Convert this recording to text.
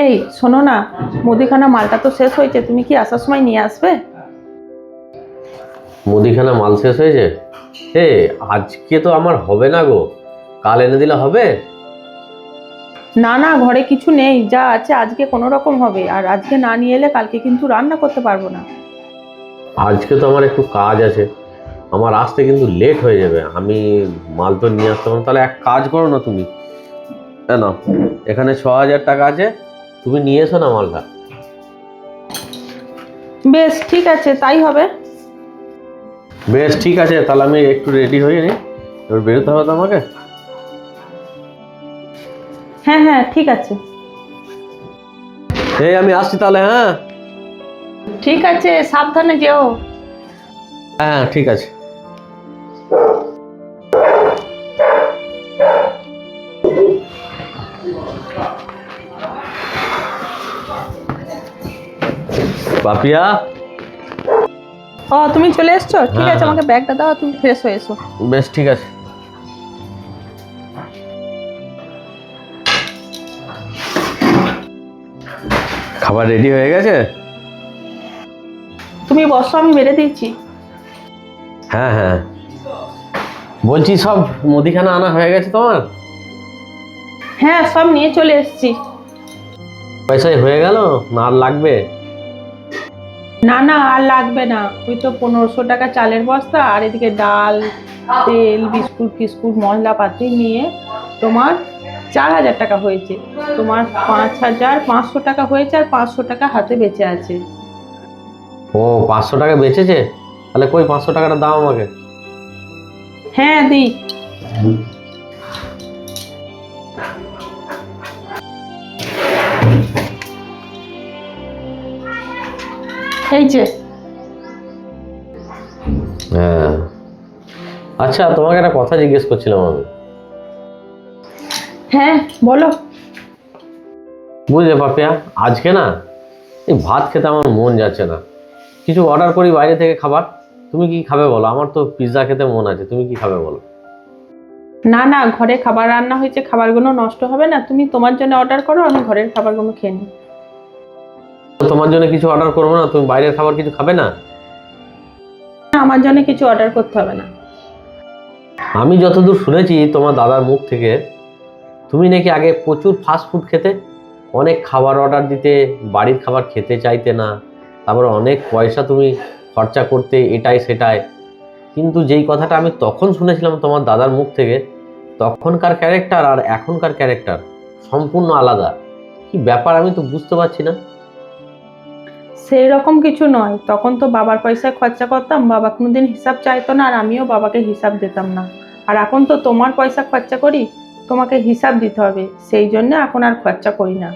এই শোনো না মুদিখানা মালটা তো শেষ হয়েছে তুমি কি আসার সময় নিয়ে আসবে? মুদিখানা মাল শেষ হয়েছে? এ আজকে তো আমার হবে না গো। কাল এনে দিলে হবে? না না ঘরে কিছু নেই যা আছে আজকে কোনো রকম হবে আর আজকে না নিয়ে এলে কালকে কিন্তু রান্না করতে পারব না। আজকে তো আমার একটু কাজ আছে আমার আসতে কিন্তু লেট হয়ে যাবে আমি মাল তো নিয়ে আসতে পারব তাহলে এক কাজ করো না তুমি। নাও এখানে ছ হাজার টাকা আছে তুমি নিয়ে এসো না মালটা। বেশ ঠিক আছে তাই হবে। বেশ ঠিক আছে তাহলে আমি একটু রেডি হয়ে নিই। এবার বেরোতে হবে তো আমাকে হ্যাঁ হ্যাঁ ঠিক আছে। এই আমি আসছি তাহলে হ্যাঁ? ঠিক আছে সাবধানে যেও। হ্যাঁ ঠিক আছে। পাপিয়া ও তুমি চলে এসছো? ঠিক হ্যাঁ, আছে হ্যাঁ। আমাকে ব্যাগটা দাও তুমি ফ্রেশ হয়ে এসো। বেশ ঠিক আছে। খাবার রেডি হয়ে গেছে? তুমি বসো আমি মেরে দিচ্ছি হ্যাঁ হ্যাঁ। বলছি সব মুদিখানা আনা হয়ে গেছে তোমার? হ্যাঁ সব নিয়ে চলে এসেছি। পয়সায় হয়ে গেল? না আর লাগবে? না না আর লাগবে না। ওই তো পনেরোশো টাকা চালের বস্তা আর এদিকে ডাল তেল বিস্কুট ফিস্কুট মশলাপাতি নিয়ে তোমার চার হাজার টাকা হয়েছে। তোমার পাঁচ হাজার পাঁচশো টাকা হয়েছে আর পাঁচশো টাকা হাতে বেঁচে আছে। ও পাঁচশো টাকা বেঁচেছে? তাহলে কই পাঁচশো টাকাটা দাও আমাকে? হ্যাঁ দি এই যে। হ্যাঁ। আচ্ছা তোমাকে একটা কথা জিজ্ঞেস করছিলাম আমি। হ্যাঁ বলো। বুঝলে পাপিয়া আজকে না এই ভাত খেতে আমার মন যাচ্ছে না। কিছু অর্ডার করি বাইরে থেকে খাবার। তুমি কি খাবে বলো? আমার তো পিৎজা খেতে মন আছে তুমি কি খাবে বলো? না না ঘরে খাবার রান্না হয়েছে খাবারগুলো নষ্ট হবে না। তুমি তোমার জন্য অর্ডার করো আমি ঘরের খাবারগুলো খেয়ে নিই। তোমার জন্য কিছু অর্ডার করব না? তুমি বাইরের খাবার কিছু খাবে না? আমার জন্য কিছু অর্ডার করতে হবে না। আমি যতদূর শুনেছি তোমার দাদার মুখ থেকে তুমি নাকি আগে প্রচুর ফাস্ট ফুড খেতে অনেক খাবার অর্ডার দিতে বাড়ির খাবার খেতে চাইতে না তারপর অনেক পয়সা তুমি খরচা করতে এটাই সেটাই। কিন্তু যেই কথাটা আমি তখন শুনেছিলাম তোমার দাদার মুখ থেকে তখনকার ক্যারেক্টার আর এখনকার ক্যারেক্টার সম্পূর্ণ আলাদা। কি ব্যাপার আমি তো বুঝতে পারছি না। সেই রকম কিছু নয়। তখন তো বাবার পয়সায় খরচা করতাম, বাবা কোনোদিন হিসাব চাইতো না আর আমিও বাবাকে হিসাব দিতাম না। আর এখন তো তোমার পয়সা খরচা করি, তোমাকে হিসাব দিতে হবে। সেই জন্য এখন আর খরচা করি না।